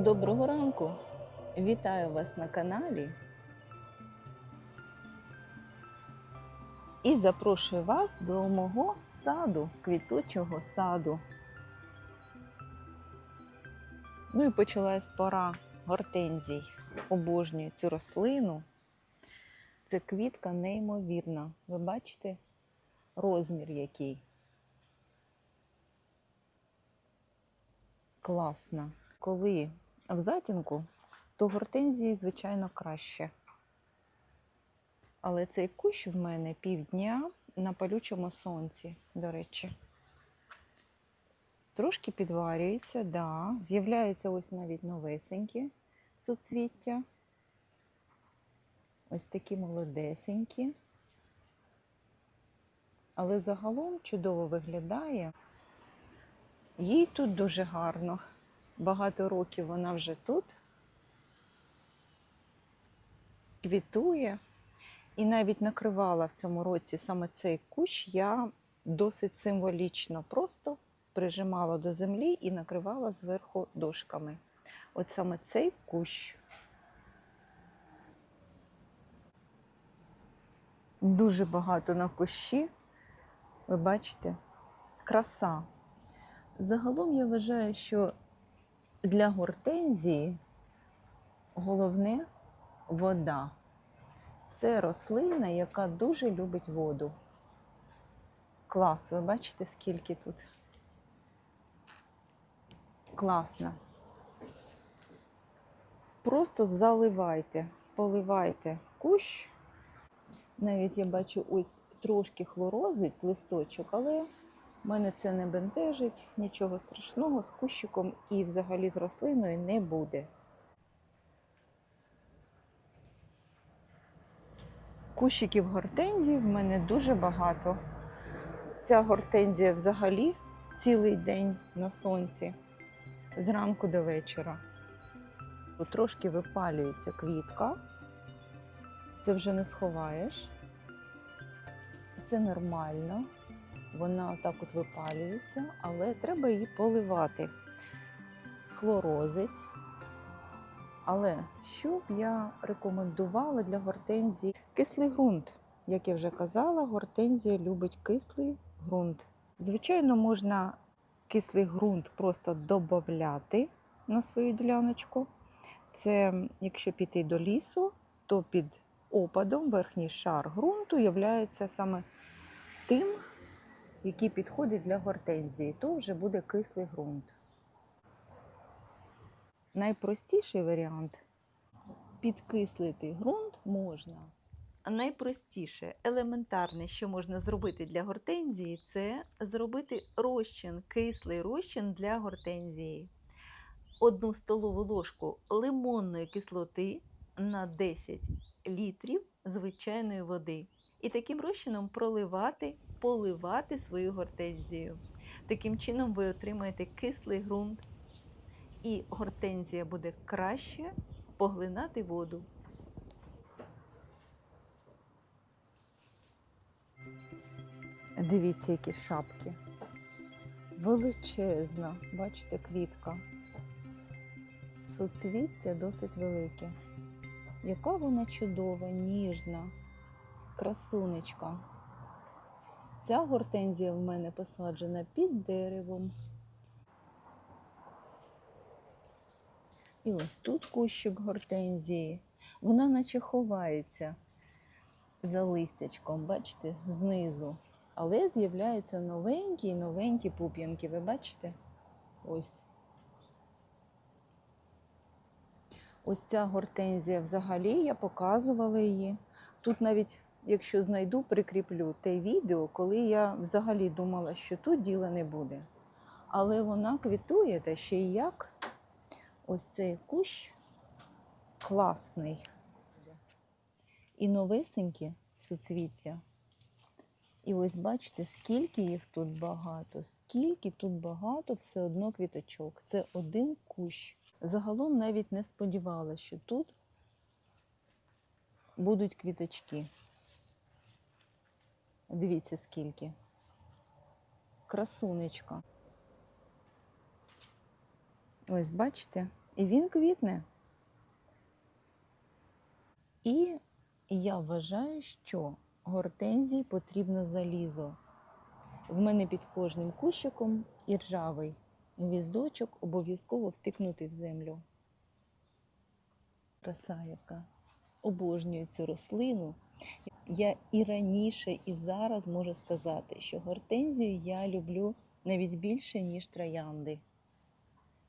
Доброго ранку! Вітаю вас на каналі. І запрошую вас до мого саду, квітучого саду. Ну і почалась пора гортензій. Обожнюю цю рослину. Це квітка неймовірна. Ви бачите розмір який? Класна. Коли в затінку, то гортензії, звичайно, краще. Але цей кущ в мене півдня на палючому сонці, до речі. Трошки підварюється, да. З'являються ось навіть новесенькі суцвіття. Ось такі молодесенькі. Але загалом чудово виглядає. Їй тут дуже гарно. Багато років вона вже тут квітує. І навіть накривала в цьому році саме цей кущ я досить символічно просто прижимала до землі і накривала зверху дошками. От саме цей кущ. Дуже багато на кущі. Ви бачите? Краса. Загалом я вважаю, що для гортензії головне вода. Це рослина, яка дуже любить воду. Клас, ви бачите, скільки тут? Класно. Просто заливайте, поливайте кущ. Навіть я бачу ось трошки хлорозить листочок, але мене це не бентежить, нічого страшного з кущиком і взагалі з рослиною не буде. Кущиків гортензії в мене дуже багато. Ця гортензія взагалі цілий день на сонці, зранку до вечора. Трошки випалюється квітка, це вже не сховаєш. Це нормально вона так от випалюється, але треба її поливати. Хлорозить. Але що б я рекомендувала для гортензії? Кислий ґрунт. Як я вже казала, гортензія любить кислий ґрунт. Звичайно, можна кислий ґрунт просто додати на свою діляночку. Це якщо піти до лісу, то під опадом верхній шар ґрунту є саме тим, який підходить для гортензії, то вже буде кислий ґрунт. Найпростіший варіант підкислити ґрунт можна. Найпростіше, елементарне, що можна зробити для гортензії, це зробити розчин, кислий розчин для гортензії. Одну столову ложку лимонної кислоти на 10 літрів звичайної води. І таким розчином проливати поливати свою гортензію. Таким чином ви отримаєте кислий ґрунт, і гортензія буде краще поглинати воду. Дивіться, які шапки. Величезна, бачите, квітка. Суцвіття досить велике. Яка вона чудова, ніжна, красунечка. Ця гортензія в мене посаджена під деревом. І ось тут кущик гортензії. Вона наче ховається за листячком, бачите, знизу. Але з'являються новенькі і новенькі пуп'янки. Ви бачите? Ось. Ось ця гортензія взагалі я показувала її. Тут навіть якщо знайду, прикріплю те відео, коли я взагалі думала, що тут діла не буде. Але вона квітує та ще й як. Ось цей кущ класний. І новесенькі суцвіття. І ось бачите, скільки їх тут багато, скільки тут багато все одно квіточок. Це один кущ. Загалом навіть не сподівалася, що тут будуть квіточки. Дивіться, скільки. Красунечка. Ось бачите, і він квітне. І я вважаю, що гортензії потрібно залізо. В мене під кожним кущиком і ржавий гвіздочок обов'язково втикнути в землю. Краса яка. Обожнюю цю рослину. Я і раніше, і зараз можу сказати, що гортензію я люблю навіть більше, ніж троянди,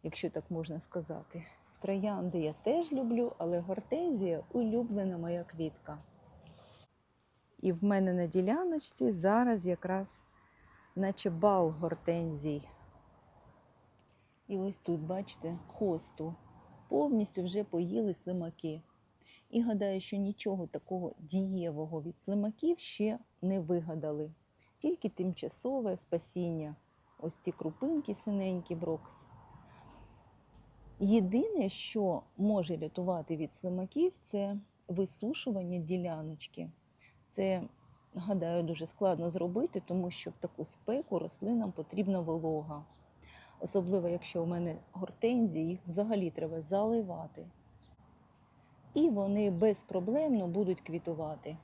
якщо так можна сказати. Троянди я теж люблю, але гортензія улюблена моя квітка. І в мене на діляночці зараз якраз наче бал гортензій. І ось тут, бачите, хосту. Повністю вже поїли слимаки. І гадаю, що нічого такого дієвого від слимаків ще не вигадали. Тільки тимчасове спасіння. Ось ці крупинки синенькі брокс. Єдине, що може рятувати від слимаків, це висушування діляночки. Це, гадаю, дуже складно зробити, тому що в таку спеку рослинам потрібна волога. Особливо, якщо у мене гортензії, їх взагалі треба заливати. І вони безпроблемно будуть квітувати.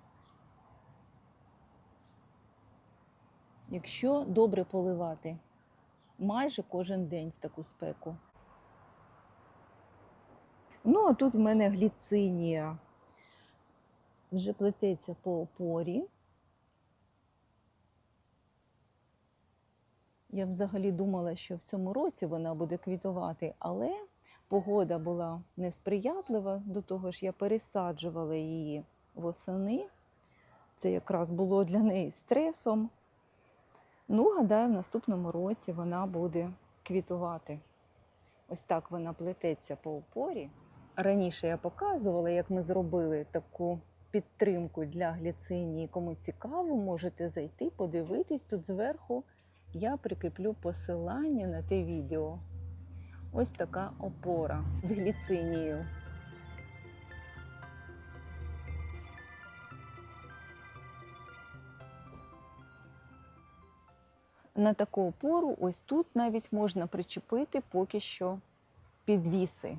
Якщо добре поливати майже кожен день в таку спеку. Ну, а тут в мене гліцинія. Вже плететься по опорі. Я взагалі думала, що в цьому році вона буде квітувати, але погода була несприятлива. До того ж, я пересаджувала її восени. Це якраз було для неї стресом. Ну, гадаю, в наступному році вона буде квітувати. Ось так вона плететься по опорі. Раніше я показувала, як ми зробили таку підтримку для гліцинії. Кому цікаво, можете зайти, подивитись тут зверху. Я прикріплю посилання на те відео. Ось така опора з. На таку опору ось тут навіть можна причепити поки що підвіси.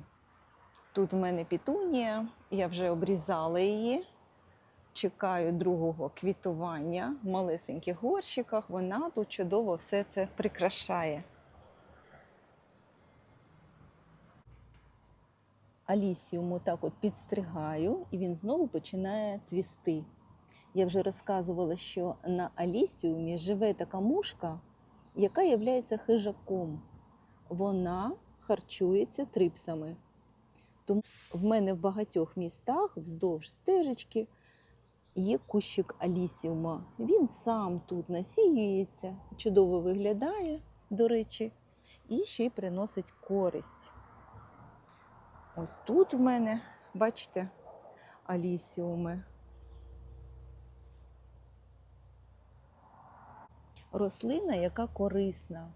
Тут в мене пітунія, я вже обрізала її. Чекаю другого квітування в малесеньких горщиках. Вона тут чудово все це прикрашає. Алісіуму так от підстригаю, і він знову починає цвісти. Я вже розказувала, що на алісіумі живе така мушка, яка є хижаком. Вона харчується трипсами. Тому в мене в багатьох містах вздовж стежечки є кущик алісіума. Він сам тут насіюється, чудово виглядає, до речі, і ще й приносить користь. Ось тут в мене, бачите, алісіуми. Рослина, яка корисна.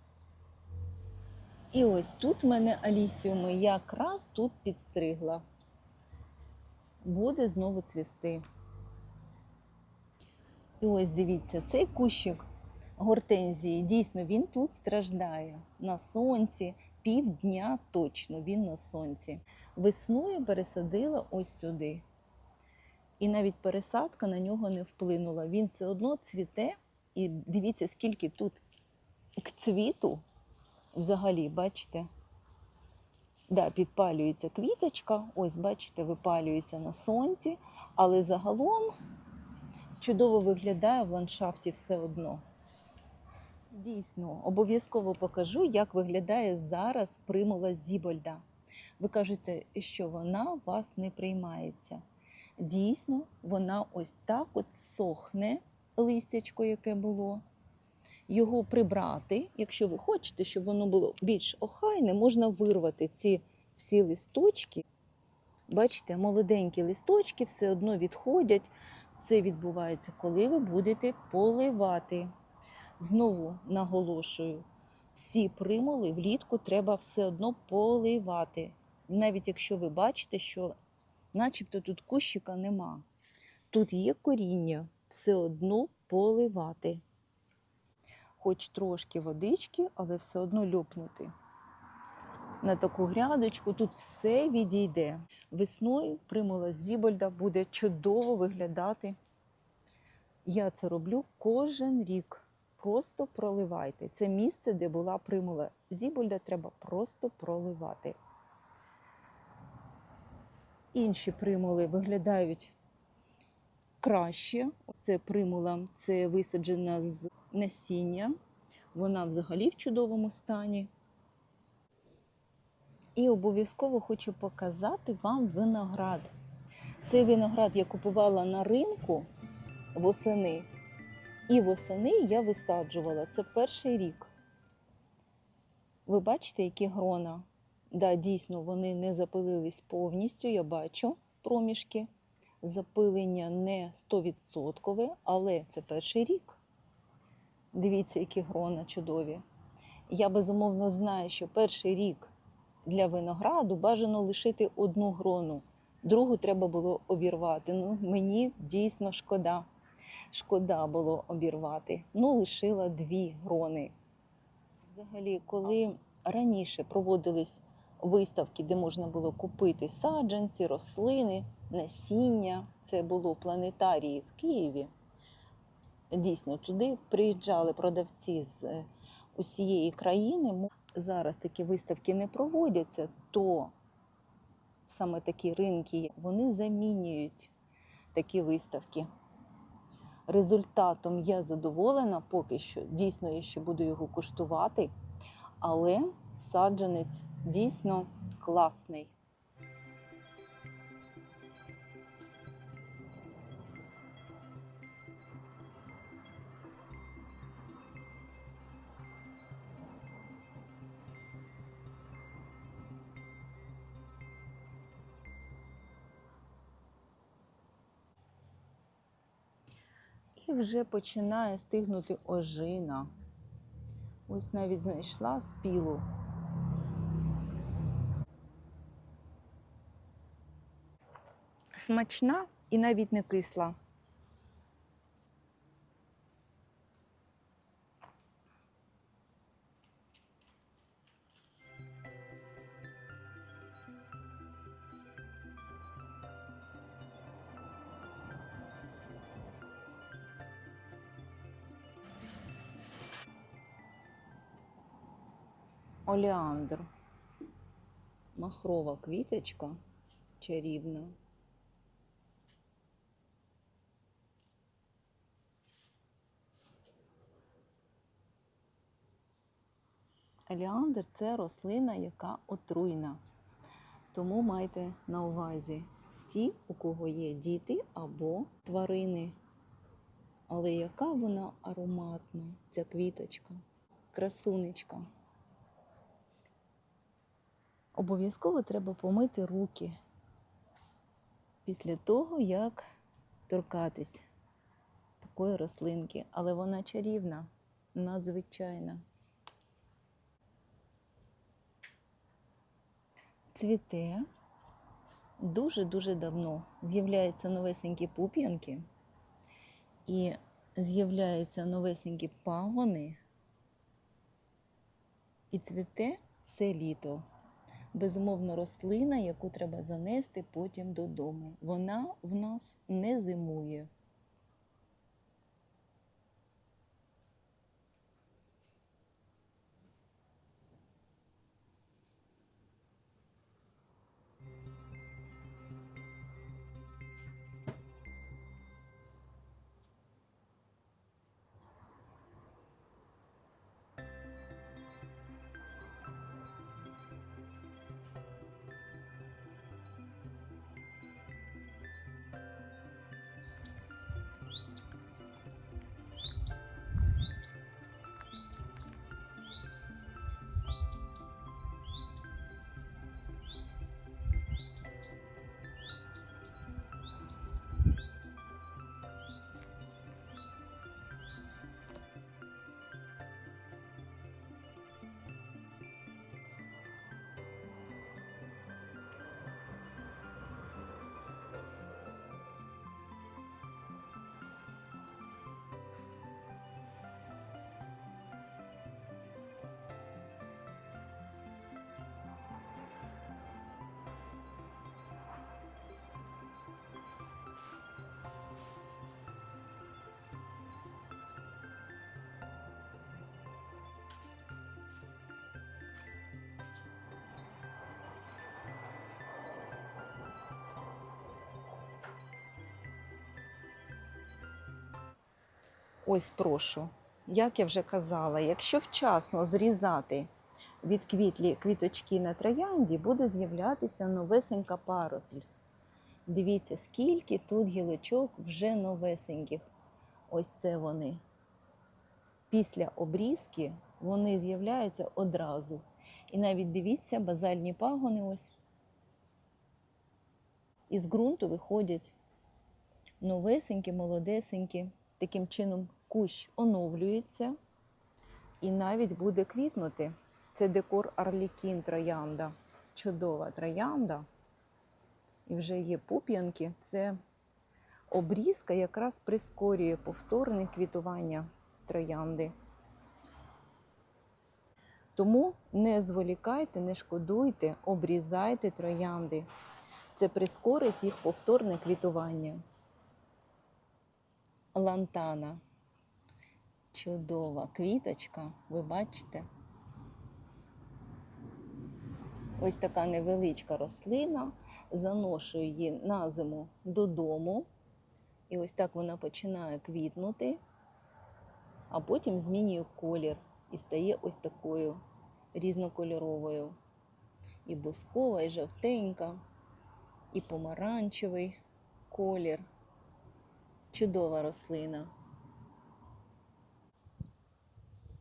І ось тут в мене алісіуми якраз тут підстригла. Буде знову цвісти. І ось дивіться, цей кущик гортензії, дійсно, він тут страждає. На сонці, півдня точно він на сонці. Весною пересадила ось сюди. І навіть пересадка на нього не вплинула. Він все одно цвіте. І дивіться, скільки тут к цвіту взагалі, бачите? Да, підпалюється квіточка, ось, бачите, випалюється на сонці, але загалом чудово виглядає в ландшафті все одно. Дійсно, обов'язково покажу, як виглядає зараз примула Зібольда. Ви кажете, що вона у вас не приймається. Дійсно, вона ось так от сохне листячко, яке було. Його прибрати, якщо ви хочете, щоб воно було більш охайне, можна вирвати ці всі листочки. Бачите, молоденькі листочки все одно відходять. Це відбувається, коли ви будете поливати. Знову наголошую, всі примули влітку треба все одно поливати. Навіть якщо ви бачите, що начебто тут кущика нема. Тут є коріння, все одно поливати. Хоч трошки водички, але все одно льопнути. на таку грядочку. Тут все відійде. Весною примула Зібольда буде чудово виглядати. Я це роблю кожен рік. Просто проливайте. Це місце, де була примула Зібольда, треба просто проливати. Інші примули виглядають краще. Це примула, це висаджена з насіння. Вона взагалі в чудовому стані. І обов'язково хочу показати вам виноград. Цей виноград я купувала на ринку восени. І восени я висаджувала. Це перший рік. Ви бачите, які грона? Да, дійсно, вони не запилились повністю, я бачу проміжки. Запилення не 100%, але це перший рік. Дивіться, які грона чудові. Я безумовно знаю, що перший рік для винограду бажано лишити одну грону, другу треба було обірвати. Ну, мені дійсно шкода. Шкода було обірвати. Ну, лишила дві грони. Взагалі, коли раніше проводились виставки, де можна було купити саджанці, рослини, насіння, це було планетарії в Києві. Дійсно, туди приїжджали продавці з е, усієї країни. Зараз такі виставки не проводяться, то саме такі ринки вони замінюють такі виставки. Результатом я задоволена поки що. Дійсно, я ще буду його куштувати, але саджанець дійсно класний. Вже починає стигнути ожина. Ось навіть знайшла спілу. Смачна і навіть не кисла. Олеандр. Махрова квіточка чарівна. Олеандр це рослина, яка отруйна. Тому майте на увазі ті, у кого є діти або тварини. Але яка вона ароматна, ця квіточка, красунечка. Обов'язково треба помити руки після того, як торкатись такої рослинки. Але вона чарівна, надзвичайна. Цвіте дуже-дуже давно. З'являються новесенькі пуп'янки і з'являються новесенькі пагони, і цвіте все літо безумовно рослина, яку треба занести потім додому. Вона в нас не зимує. Ось прошу, як я вже казала, якщо вчасно зрізати від квітлі квіточки на троянді, буде з'являтися новесенька паросль. Дивіться, скільки тут гілочок вже новесеньких. Ось це вони. Після обрізки вони з'являються одразу. І навіть дивіться, базальні пагони ось із ґрунту виходять новесенькі, молодесенькі. Таким чином кущ оновлюється і навіть буде квітнути. Це декор Арлікін троянда. Чудова троянда. І вже є пуп'янки. Це обрізка якраз прискорює повторне квітування троянди. Тому не зволікайте, не шкодуйте, обрізайте троянди. Це прискорить їх повторне квітування. Лантана. Чудова квіточка, ви бачите? Ось така невеличка рослина. Заношую її на зиму додому. І ось так вона починає квітнути, а потім змінює колір і стає ось такою різнокольоровою. І бускова, і жовтенька, і помаранчевий колір. Чудова рослина.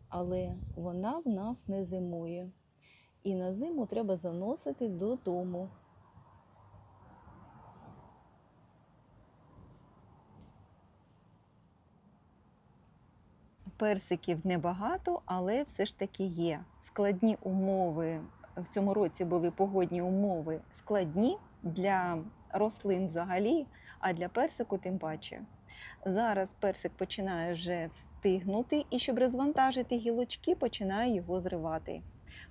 Але вона в нас не зимує. І на зиму треба заносити додому. Персиків небагато, але все ж таки є. Складні умови в цьому році були погодні умови складні для рослин взагалі, а для персику тим паче. Зараз персик починає вже встигнути, і щоб розвантажити гілочки, починає його зривати.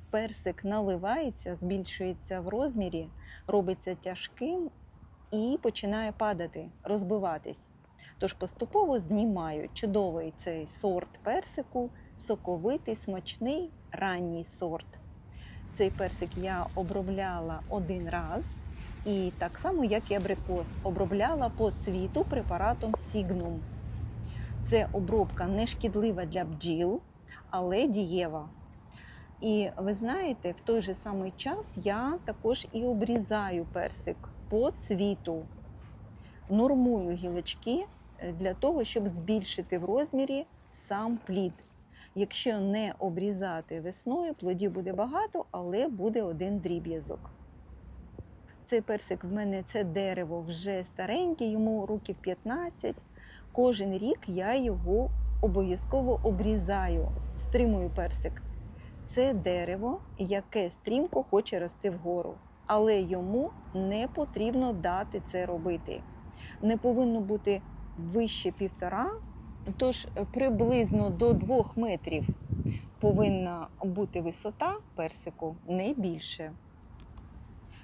Персик наливається, збільшується в розмірі, робиться тяжким і починає падати, розбиватись. Тож поступово знімають чудовий цей сорт персику, соковитий, смачний, ранній сорт. Цей персик я обробляла один раз. І так само, як і абрикос, обробляла по цвіту препаратом Signum. Це обробка не шкідлива для бджіл, але дієва. І ви знаєте, в той же самий час я також і обрізаю персик по цвіту, нормую гілочки для того, щоб збільшити в розмірі сам плід. Якщо не обрізати весною, плодів буде багато, але буде один дріб'язок. Цей персик в мене це дерево вже стареньке, йому років 15. Кожен рік я його обов'язково обрізаю, стримую персик. Це дерево, яке стрімко хоче рости вгору, але йому не потрібно дати це робити. Не повинно бути вище півтора, тож приблизно до двох метрів повинна бути висота персику, не більше.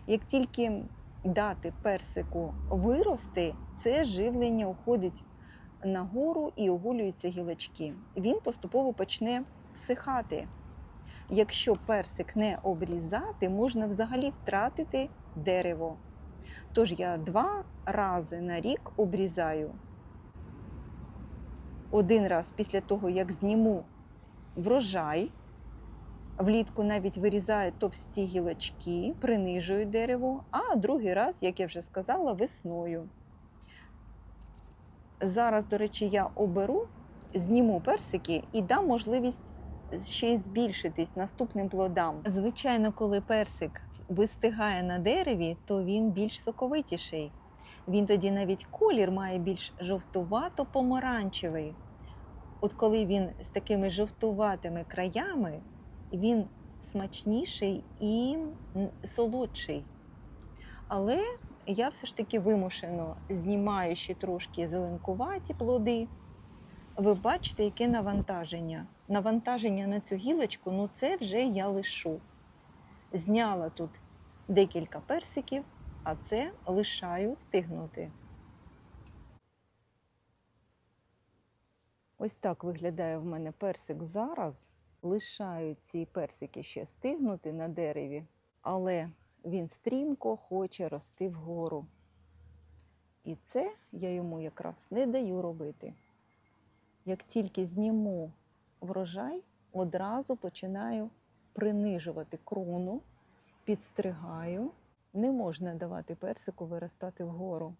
Як тільки дати персику вирости, це живлення уходить нагору і оголюються гілочки. Він поступово почне всихати. Якщо персик не обрізати, можна взагалі втратити дерево. Тож я два рази на рік обрізаю. Один раз після того, як зніму врожай, влітку навіть вирізаю товсті гілочки, принижую дерево, а другий раз, як я вже сказала, весною. Зараз, до речі, я оберу, зніму персики і дам можливість ще й збільшитись наступним плодам. Звичайно, коли персик вистигає на дереві, то він більш соковитіший. Він тоді навіть колір має більш жовтувато-помаранчевий. От коли він з такими жовтуватими краями, він смачніший і солодший. Але я все ж таки вимушено знімаю ще трошки зеленкуваті плоди. Ви бачите, яке навантаження. Навантаження на цю гілочку, ну це вже я лишу. Зняла тут декілька персиків, а це лишаю стигнути. Ось так виглядає в мене персик зараз. Лишаю ці персики ще стигнути на дереві, але він стрімко хоче рости вгору. І це я йому якраз не даю робити. Як тільки зніму врожай, одразу починаю принижувати крону, підстригаю. Не можна давати персику виростати вгору,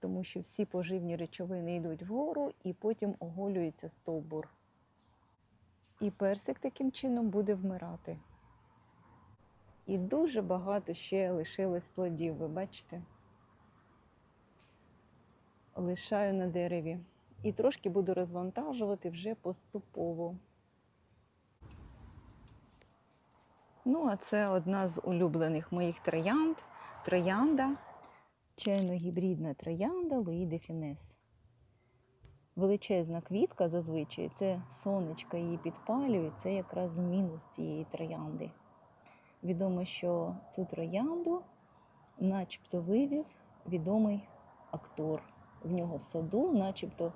тому що всі поживні речовини йдуть вгору і потім оголюється стовбур. І персик таким чином буде вмирати. І дуже багато ще лишилось плодів, ви бачите? Лишаю на дереві. І трошки буду розвантажувати вже поступово. Ну, а це одна з улюблених моїх троянд. Троянда, чайно-гібридна троянда Луї де Фінес. Величезна квітка зазвичай, це сонечко її підпалює, це якраз мінус цієї троянди. Відомо, що цю троянду начебто вивів відомий актор. В нього в саду, начебто,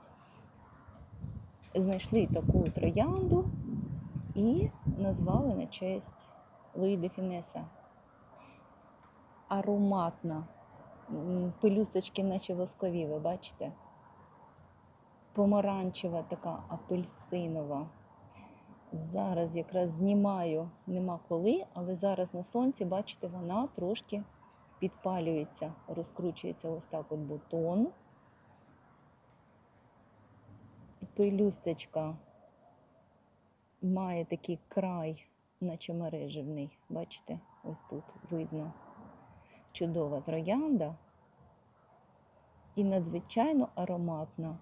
знайшли таку троянду і назвали на честь Луї де Фінеса. Ароматна. Пелюсточки, наче воскові, ви бачите? Помаранчева, така апельсинова. Зараз якраз знімаю, нема коли, але зараз на сонці, бачите, вона трошки підпалюється, розкручується ось так от бутон. Пелюсточка має такий край, наче мереживний. Бачите, ось тут видно чудова троянда і надзвичайно ароматна.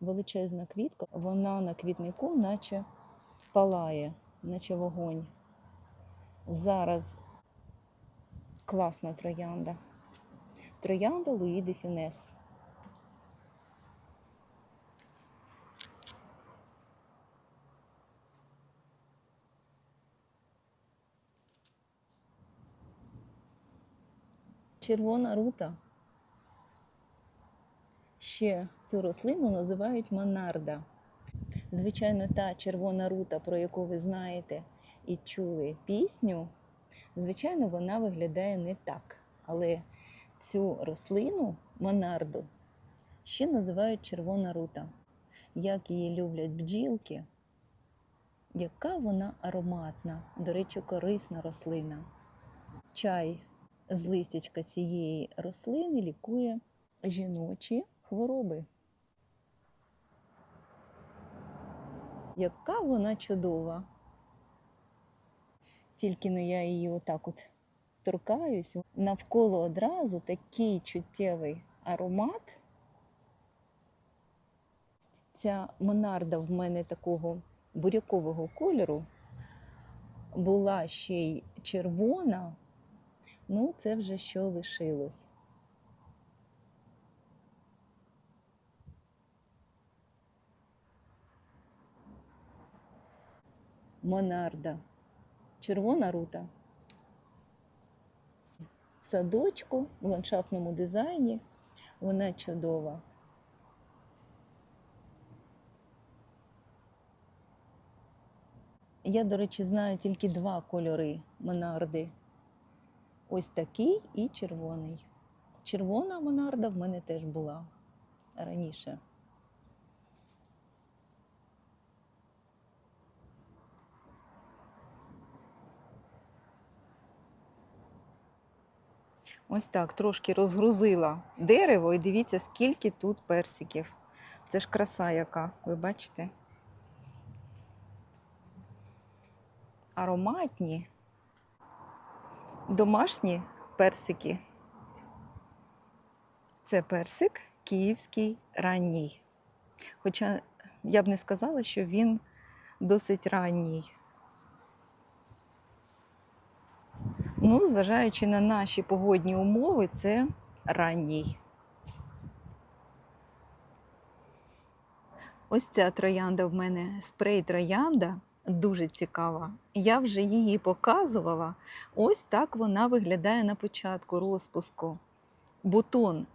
Величезна квітка, вона на квітнику, наче палає, наче вогонь. Зараз класна троянда. Троянда Луї де Фінес. Червона рута. Ще цю рослину називають монарда. Звичайно, та червона рута, про яку ви знаєте і чули пісню, звичайно, вона виглядає не так. Але цю рослину, монарду, ще називають червона рута. Як її люблять бджілки, яка вона ароматна, до речі, корисна рослина. Чай з листячка цієї рослини лікує жіночі хвороби. Яка вона чудова. Тільки но я її отак от торкаюсь, навколо одразу такий чуттєвий аромат. Ця монарда в мене такого бурякового кольору була ще й червона, ну це вже що лишилось. Монарда. Червона рута. В садочку, в ландшафтному дизайні вона чудова. Я, до речі, знаю тільки два кольори монарди. Ось такий і червоний. Червона монарда в мене теж була раніше. Ось так, трошки розгрузила дерево і дивіться, скільки тут персиків. Це ж краса яка, ви бачите? Ароматні, домашні персики. Це персик київський ранній. Хоча я б не сказала, що він досить ранній. Ну, зважаючи на наші погодні умови, це ранній. Ось ця троянда в мене спрей троянда дуже цікава. Я вже її показувала. Ось так вона виглядає на початку розпуску. Бутон,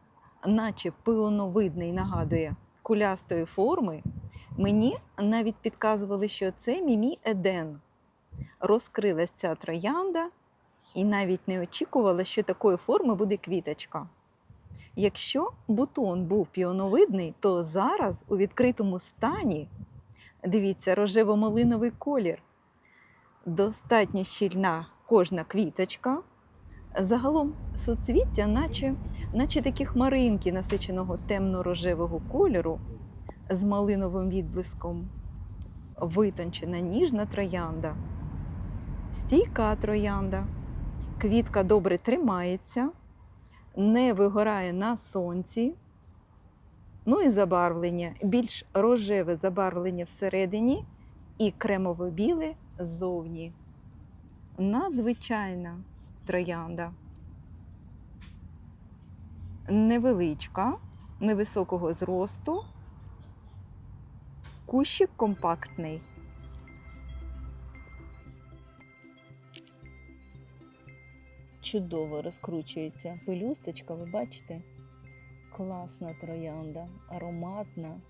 наче пилоновидний, нагадує кулястої форми. Мені навіть підказували, що це мімі Еден. Розкрилась ця троянда і навіть не очікувала, що такої форми буде квіточка. Якщо бутон був піоновидний, то зараз у відкритому стані, дивіться, рожево-малиновий колір, достатньо щільна кожна квіточка. Загалом суцвіття, наче, наче такі хмаринки насиченого темно-рожевого кольору з малиновим відблиском, витончена ніжна троянда, стійка троянда, квітка добре тримається, не вигорає на сонці. Ну і забарвлення, більш рожеве забарвлення всередині і кремово-біле ззовні. Надзвичайна троянда. Невеличка, невисокого зросту, кущик компактний. Чудово розкручується пелюсточка, ви бачите? Класна троянда, ароматна,